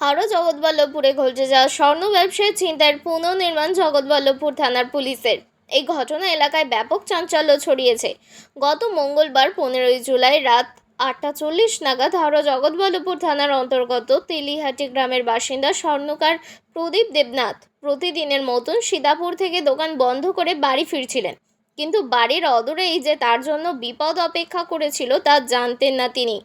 হাওড়া জগৎবল্লভপুরে ঘটে যাওয়া স্বর্ণ ব্যবসায়ী ছিনতাইয়ের পুনর্নির্মাণ জগৎবল্লভপুর থানার পুলিশের। এই ঘটনা এলাকায় ব্যাপক চাঞ্চল্য ছড়িয়েছে। গত মঙ্গলবার পনেরোই জুলাই রাত আটটা চল্লিশ নাগাদ হাওড়া জগৎবল্লভপুর থানার অন্তর্গত তেলিহাটি গ্রামের বাসিন্দা স্বর্ণকার প্রদীপ দেবনাথ প্রতিদিনের মতন সীতাপুর থেকে দোকান বন্ধ করে বাড়ি ফিরছিলেন। কিন্তু বাড়ির অদূরেই যে তার জন্য বিপদ অপেক্ষা করেছিল তা জানতেন না তিনি।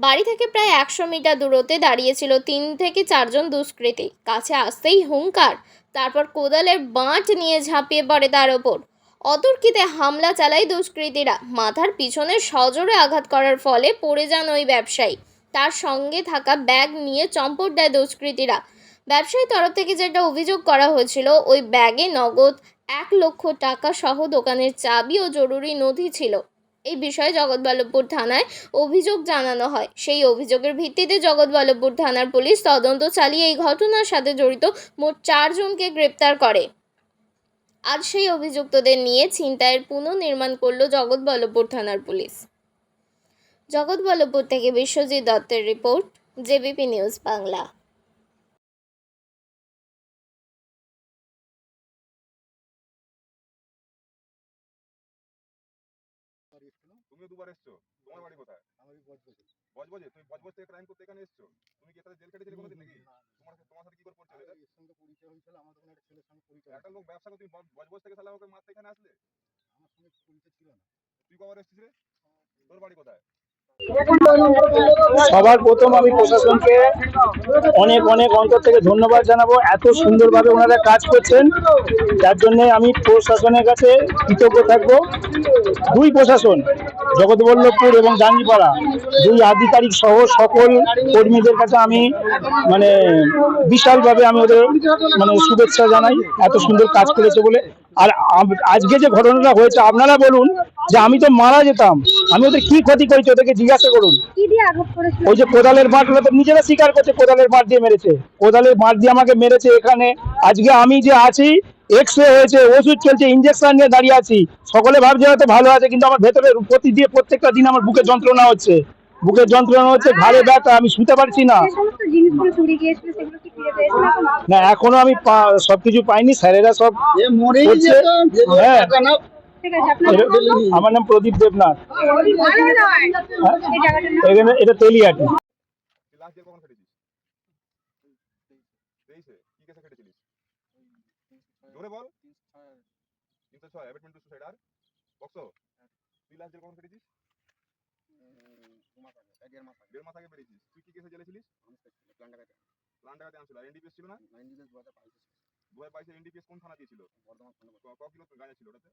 বাড়ি থেকে প্রায় একশো মিটার দূরত্বে দাঁড়িয়েছিল তিন থেকে চারজন দুষ্কৃতী। কাছে আসতেই হুঙ্কার, তারপর কোদালের বাঁট নিয়ে ঝাঁপিয়ে পড়ে তার ওপর। অতর্কিতে হামলা চালায় দুষ্কৃতীরা। মাথার পিছনে সজোরে আঘাত করার ফলে পড়ে যান ওই ব্যবসায়ী। তার সঙ্গে থাকা ব্যাগ নিয়ে চম্পট দেয় দুষ্কৃতীরা। ব্যবসায়ী তরফ থেকে যেটা অভিযোগ করা হয়েছিল, ওই ব্যাগে নগদ এক লক্ষ টাকা সহ দোকানের চাবি ও জরুরি নথি ছিল। এই বিষয়ে জগৎবল্লভপুর থানায় অভিযোগ জানানো হয়। সেই অভিযোগের ভিত্তিতে জগৎবল্লভপুর থানার পুলিশ তদন্ত চালিয়ে এই ঘটনার সাথে জড়িত মোট চারজনকে গ্রেপ্তার করে। আজ সেই অভিযুক্তদের নিয়ে ছিনতাইয়ের পুনর্নির্মাণ করল জগৎবল্লভপুর থানার পুলিশ। জগৎবল্লভপুর থেকে বিশ্বজিৎ দত্তের রিপোর্ট, জেবিপি নিউজ বাংলা। তুমিও দুবার এসছো? তোমার বাড়ি কোথায়? বজবজে। তুমি বজবজ থেকে ক্রাইম করতে এখানে এসছো? তুমি কি জেল কেটেছিলে কোনোদিন নাকি? তোমার সাথে তোমার সাথে কি করে এটা? এর সঙ্গে পরিচয় হয়েছিল আমার তখন একটা ছেলের সঙ্গে পরিচয় একটা লোক ব্যবসা করে তুমি বজ- বজবজ থেকে সালা ওকে মারতে এখানে আসলে? আমার সঙ্গে পরিচয় ছিল না। তুই কবার এসেছিস রে? তোর বাড়ি কোথায়? সবার প্রথম আমি প্রশাসনকে অনেক অনেক অন্তর থেকে ধন্যবাদ জানাব। এত সুন্দরভাবে ওনারা কাজ করছেন, যার জন্য আমি প্রশাসনের কাছে কৃতজ্ঞ থাকব। দুই প্রশাসন, জগৎবল্লভপুর এবং জাঙ্গিপাড়া দুই আধিকারিক সহ সকল কর্মীদের কাছে আমি মানে বিশালভাবে আমি ওদের মানে শুভেচ্ছা জানাই, এত সুন্দর কাজ করেছে বলে। আর আজকে যে ঘটনাটা হয়েছে, আপনারা বলুন যে আমি তো মারা যেতাম। আমি ওদের কি ক্ষতি করেছি ওদেরকে জিজ্ঞাসা করুন। কি দিয়ে আঘাত করেছিল? ওই যে কোদালের ওরা তো নিজেরা স্বীকার করছে কোদালের বাট দিয়ে মেরেছে। কোদালের বাট দিয়ে আমাকে মেরেছে এখানে। আজকে আমি যে আছি এক্স রে হয়েছে ওষুধ চলছে ইঞ্জেকশন নিয়ে দাঁড়িয়ে আছি। সকলে ভাবছে হয়তো ভালো আছে কিন্তু আমার ভেতরে প্রতি দিয়ে প্রত্যেকটা দিন আমার বুকে যন্ত্রণা হচ্ছে। বুকের যন্ত্রণা হচ্ছে ঘাড়ে ব্যথা আমি শুতে পারছি না। না এখনও আমি পা- সবকিছু পাইনি স্যারেরা সব হ্যাঁ। আমার নাম প্রদীপ দেবনাথ এখানে এটা তেলিয়াটি জোরে বল তিনশো ছয় অ্যাবেটমেন্ট টু সুসাইড আর বক্সো তুই লাস্ট জেল কখন খেটেছিস দেড় মাস আগে বেরিয়েছিস তুই কি কেসে জেলে ছিলিস প্লান টাকাতে আনছিল আর এনডিপিএস ছিল না দু হাজার বাইশে এনডিপিএস কোন থানা দিয়েছিল? ক- ক কিলো গাঁজা ছিল ওটাতে?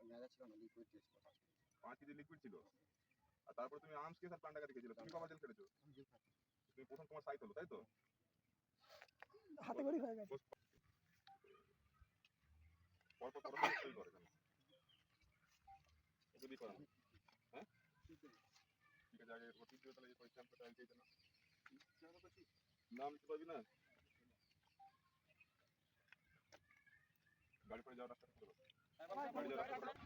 পাঁচ কেজি লিকুইড ছিল? আর তারপর তুমি আর্মস কেস আর দেখেছিল তুমি কবার জেল খেটেছো তুমি প্রথম তোমার সাইট হলো তাই তো? হাতে করে হয়ে গেছে। পরপর পরপর সই করে কেন ওকে দিয়ে হ্যাঁ? ঠিক আছে আগে দিয়ে তাহলে এই পরীক্ষা না নাম লিখতে পারবি না? গাড়ি করে যাওয়ার রাস্তা করে দাও। গাড়ি যাওয়ার রাস্তা।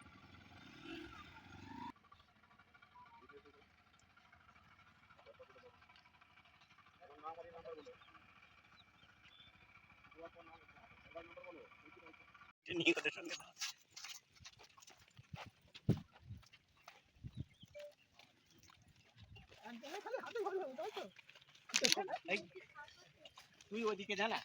তুই ওদিকে জানা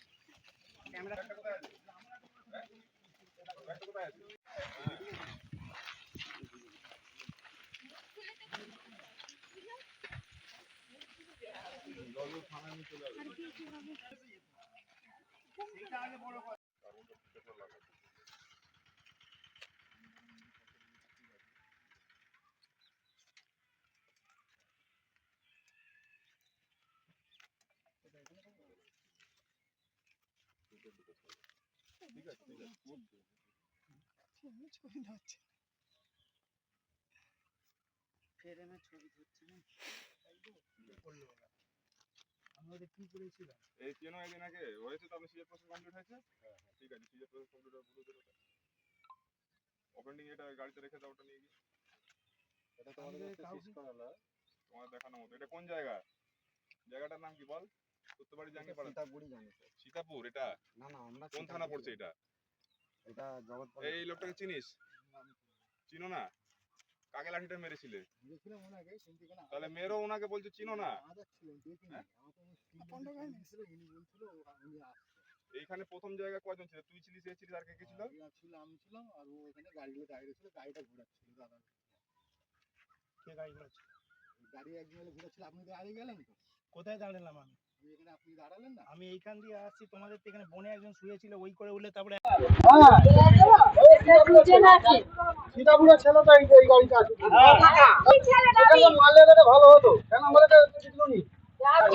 ঠিক আছে ঠিক আছে। এই কেন একদিন আগে? হয়েছে তবে সিএফ প্রসেস কমপ্লিট হয়েছে? ঠিক আছে সিএফ প্রসেস কমপ্লিট পুরো ওপেনিং এটা গাড়িতে রেখে দাও ওটা নিয়ে গিয়ে। তোমার দেখানো মতো। এটা কোন জায়গা? জায়গাটার নাম কি বল? তোর জাঙ্গিপাড়া সীতাপুরই জানি। সীতাপুর এটা? না না আমরা কোন থানা পড়ছে এটা? এটা জগৎপাল এই লোকটাকে চিনিস? চিনো না? কাকে লাঠিটা মেরেছিলে? তাহলে মেয়েরও ওনাকে বলছে চিনো না? হ্যাঁ? এইখানে প্রথম জায়গায় কয়জন ছিল? তুই ছিলিস এ ছিলিস আর কে কে ছিল? ছিল আমি ছিলাম আর ও এখানে গাড়িগুলো দাঁড়িয়ে ছিল গাড়িটা ঘোরাচ্ছিল দাদা। কে গাড়ি ঘোরাচ্ছে? গাড়ি একজন ঘোরাচ্ছিল আপনি দাঁড়িয়ে গেলেন তো। কোথায় দাঁড়ালাম আমি? ওই এখানে আপনি দাঁড়ালেন না? আমি এইখান দিয়ে আসছি তোমাদের তো এখানে বনে একজন শুয়েছিল ওই করে উঠলে তারপরে সীতাপুরের ছেলেটা এই এই গাড়িটা আছে। এটা তো ভালো হতো। কেন আমাদের কাছে কিছু নি। ভালো